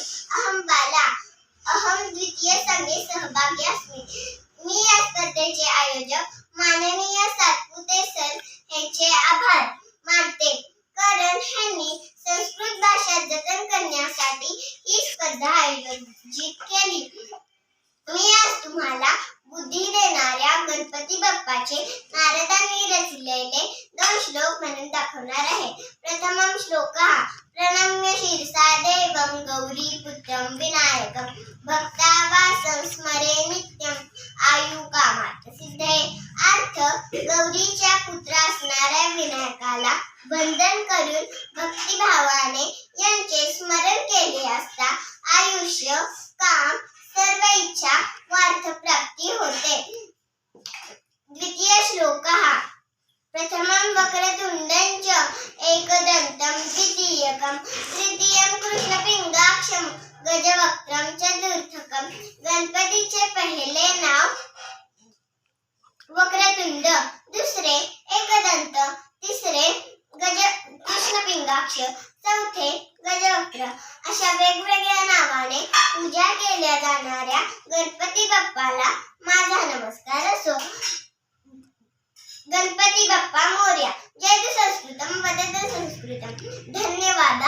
अहम बाला अहम द्वितीय संघे सहभागी असणे. मी या स्पर्धेचे आयोजक माननीय सातपुते सर यांचे आभार मानते. कारण ह्यांनी संस्कृत भाषा जतन करण्यासाठी ही स्पर्धा आयोजित केली. मी आज तुम्हाला बुद्धी देणाऱ्या गणपती बाप्पाचे नारदांनी रचलेले दोन श्लोक म्हणून दाखवणार आहे. प्रथम श्लोक प्रणम्य शिरसा देवम गौरी पुत्रं विनायकं भक्तावासं स्मरे नित्यं. आयु कामात सिद्धे अर्थ गौरीच्या पुत्र असणाऱ्या विनायकाला वंदन करून भक्तिभावाने यांचे स्मरण केले असता आयुष्य काम सर्व इच्छा वार्थ गजवक्रम चतुर्थकम गणपतीचे पहिले नाव वक्रतुंड दुसरे एकदंत तिसरे गज कृष्णपिंगाक्ष चौथे गजवक्र अशा वेगवेगळ्या नावाने पूजा केल्या जाणाऱ्या गणपती बाप्पाला माझा नमस्कार असो. गणपती बाप्पा मोर्या. जय संस्कृतम वदत संस्कृतम. धन्यवाद